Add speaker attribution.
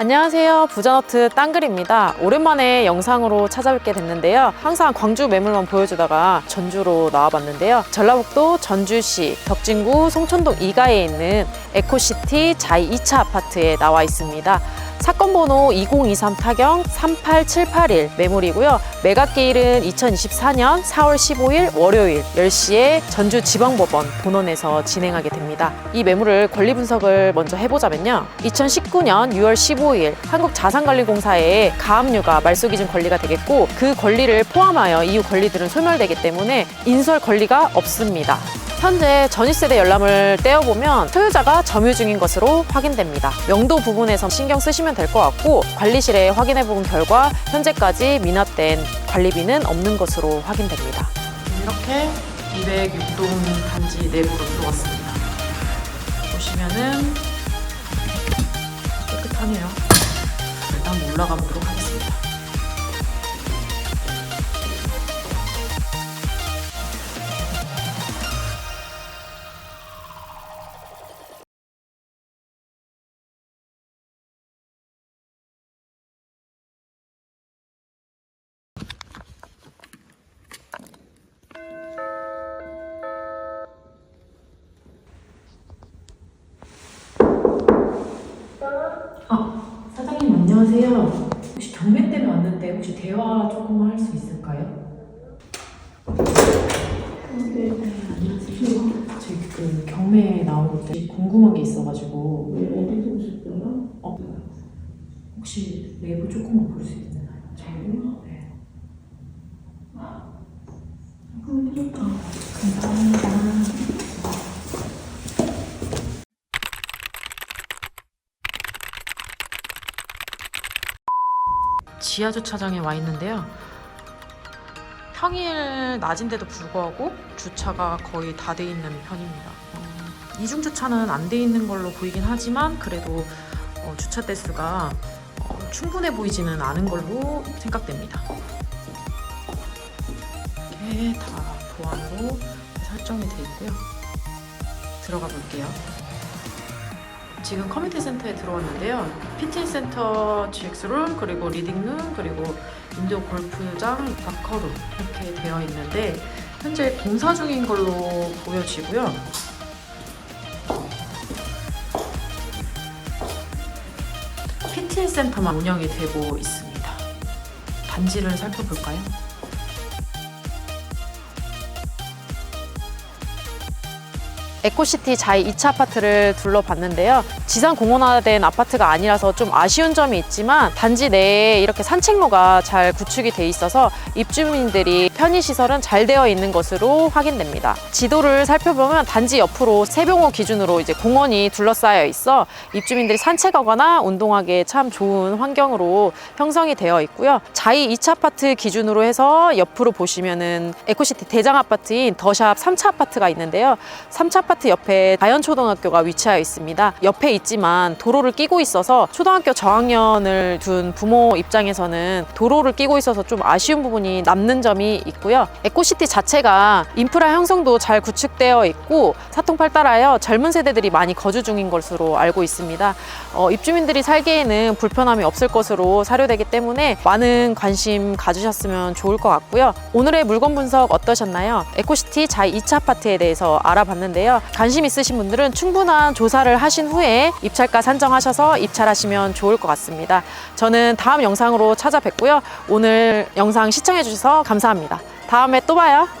Speaker 1: 안녕하세요. 부자너트 땅글입니다. 오랜만에 영상으로 찾아뵙게 됐는데요. 항상 광주 매물만 보여주다가 전주로 나와봤는데요. 전라북도 전주시 덕진구 송천동 2가에 있는 에코시티 자이 2차 아파트에 나와 있습니다. 사건 번호 2023 타경 38781 매물이고요. 매각기일은 2024년 4월 15일 월요일 10시에 전주지방법원 본원에서 진행하게 됩니다. 이 매물을 권리 분석을 먼저 해보자면요. 2019년 6월 15일 한국자산관리공사에 가압류가 말소기준 권리가 되겠고 그 권리를 포함하여 이후 권리들은 소멸되기 때문에 인설 권리가 없습니다. 현재 전입세대 열람을 떼어보면 소유자가 점유 중인 것으로 확인됩니다. 명도 부분에서 신경 쓰시면 될 것 같고 관리실에 확인해본 결과 현재까지 미납된 관리비는 없는 것으로 확인됩니다. 이렇게 206동 단지 내부로 들어왔습니다. 보시면은 깨끗하네요. 일단 올라가 보도록 하겠습니다. 혹시 대화 조금 할 수 있을까요? 네, 안녕하세요. 저희 그 경매 나온 때 궁금한 게 있어가지고
Speaker 2: 왜 어디서 오셨어요?
Speaker 1: 어, 혹시 내부 조금만 볼 수 있나요? 저희 네.
Speaker 2: 해줄까?
Speaker 1: 감사합니다. 지하 주차장에 와 있는데요. 평일 낮인데도 불구하고 주차가 거의 다 돼 있는 편입니다. 어, 이중 주차는 안 돼 있는 걸로 보이긴 하지만 그래도 어, 주차 대수가 어, 충분해 보이지는 않은 걸로 생각됩니다. 이렇게 다 보안으로 설정이 돼 있고요. 들어가 볼게요. 지금 커뮤니티 센터에 들어왔는데요. 피트니스 센터 GX룸 그리고 리딩룸 그리고 인도 골프장 바커룸 이렇게 되어 있는데 현재 공사 중인 걸로 보여지고요. 피트니스 센터만 운영이 되고 있습니다. 단지를 살펴볼까요? 에코시티 자이 2차 아파트를 둘러봤는데요. 지상 공원화된 아파트가 아니라서 좀 아쉬운 점이 있지만 단지 내에 이렇게 산책로가 잘 구축이 돼 있어서 입주민들이 편의시설은 잘 되어 있는 것으로 확인됩니다. 지도를 살펴보면 단지 옆으로 세병호 기준으로 이제 공원이 둘러싸여 있어 입주민들이 산책하거나 운동하기에 참 좋은 환경으로 형성이 되어 있고요. 자이 2차 아파트 기준으로 해서 옆으로 보시면은 에코시티 대장 아파트인 더샵 3차 아파트가 있는데요. 3차 아파트 옆에 자연초등학교가 위치하여 있습니다. 옆에 있지만 도로를 끼고 있어서 초등학교 저학년을 둔 부모 입장에서는 도로를 끼고 있어서 좀 아쉬운 부분이 남는 점이 있고요. 에코시티 자체가 인프라 형성도 잘 구축되어 있고 사통팔달하여 젊은 세대들이 많이 거주 중인 것으로 알고 있습니다. 어, 입주민들이 살기에는 불편함이 없을 것으로 사료되기 때문에 많은 관심 가주셨으면 좋을 것 같고요. 오늘의 물건 분석 어떠셨나요? 에코시티 자이 2차 아파트에 대해서 알아봤는데요. 관심 있으신 분들은 충분한 조사를 하신 후에 입찰가 산정하셔서 입찰하시면 좋을 것 같습니다. 저는 다음 영상으로 찾아뵙고요. 오늘 영상 시청해주셔서 감사합니다. 다음에 또 봐요.